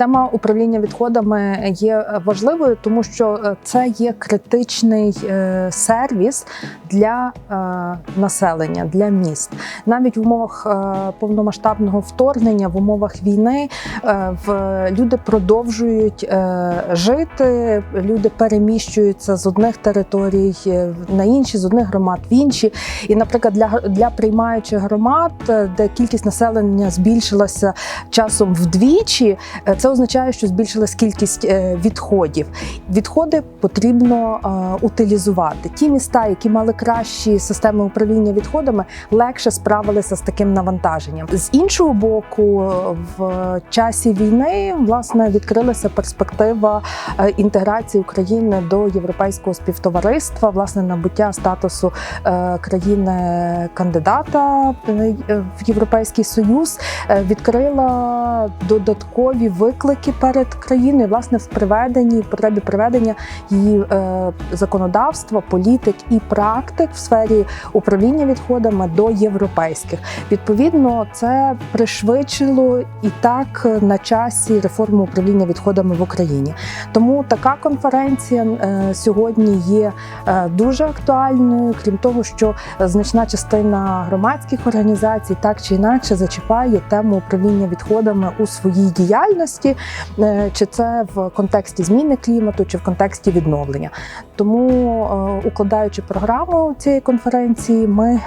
Тема управління відходами є важливою, тому що е, це є критичний е, сервіс для е, населення, для міст. Навіть в умовах е, повномасштабного вторгнення, в умовах війни е, в люди продовжують е, жити, люди переміщуються з одних територій е, на інші, з одних громад в інші. І, наприклад, для, для приймаючих громад, е, де кількість населення збільшилася часом вдвічі, е, означає, що збільшилась кількість е, відходів. Відходи потрібно е, утилізувати. Ті міста, які мали кращі системи управління відходами, легше справилися з таким навантаженням. З іншого боку, в часі війни власне відкрилася перспектива е, інтеграції України до європейського співтовариства, власне, набуття статусу країни кандидата е, в Європейський Союз відкрила додаткові виклики перед країною, власне, в приведенні потребі приведення її е, законодавства, політик і практик в сфері управління відходами до європейських. Відповідно, це пришвидшило і так на часі реформи управління відходами в Україні. Тому така конференція е, сьогодні є е, дуже актуальною, крім того, що значна частина громадських організацій так чи інакше зачіпає тему управління відходами у своїй діяльності, е, чи це в контексті зміни клімату, чи в контексті відновлення. Тому, е, укладаючи програму цієї конференції, ми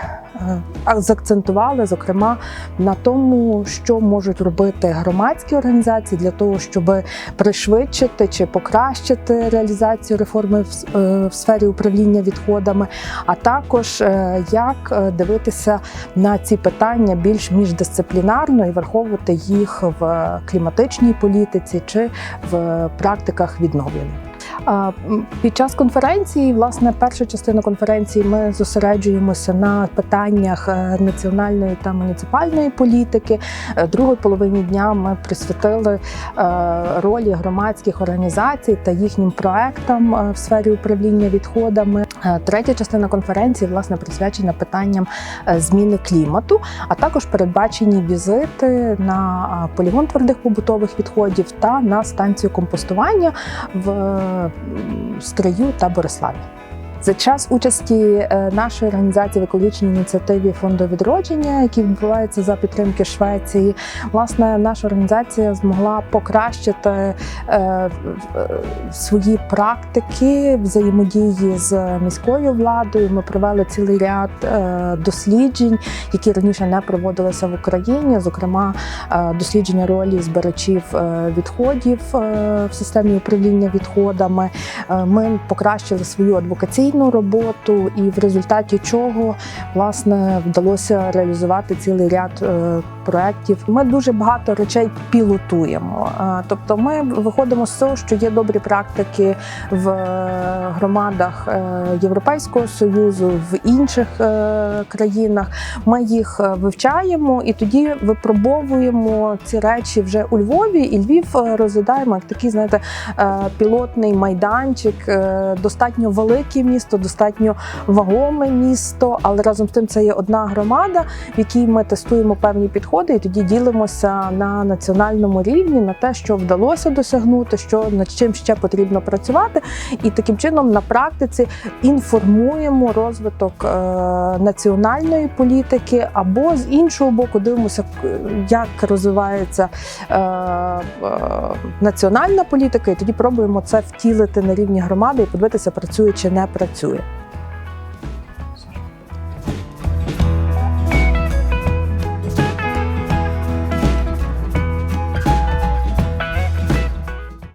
заакцентували зокрема на тому, що можуть робити громадські організації для того, щоб пришвидшити чи покращити реалізацію реформи в, е, сфері управління відходами, а також е, як е, дивитися на ці питання більш міждисциплінарно і враховувати їх в кліматичній політиці чи в практиках відновлення. Під час конференції, власне, перша частина конференції, ми зосереджуємося на питаннях е, національної та муніципальної політики. Е, Другої половині дня ми присвятили е, ролі громадських організацій та їхнім проектам в сфері управління відходами. Е, Третя частина конференції власне присвячена питанням е, зміни клімату, а також передбачені візити на е, полігон твердих побутових відходів та на станцію компостування в Стрию та Бориславі. За час участі е, нашої організації в екологічній ініціативі фонду відродження, який відбувається за підтримки Швеції, власне, наша організація змогла покращити е, свої практики взаємодії з міською владою. Ми провели цілий ряд е, досліджень, які раніше не проводилися в Україні, зокрема дослідження ролі збирачів відходів в системі управління відходами. Ми покращили свою адвокаційну роботу, і в результаті чого власне вдалося реалізувати цілий ряд е, проєктів. Ми дуже багато речей пілотуємо. Е, Тобто, ми виходимо з того, що є добрі практики в е, громадах е, Європейського союзу, в інших країнах. Ми їх вивчаємо і тоді випробовуємо ці речі вже у Львові, і Львів розглядаємо як такий, знаєте, пілотний майданчик, достатньо велике місто, достатньо вагоме місто, але разом з тим це є одна громада, в якій ми тестуємо певні підходи, і тоді ділимося на національному рівні на те, що вдалося досягнути, що над чим ще потрібно працювати, і таким чином на практиці інформуємо розвиток е, національної політики, або з іншого боку дивимося, як розвивається е, е, національна політика, і тоді пробуємо це втілити на рівні громади і подивитися, працює чи не працює.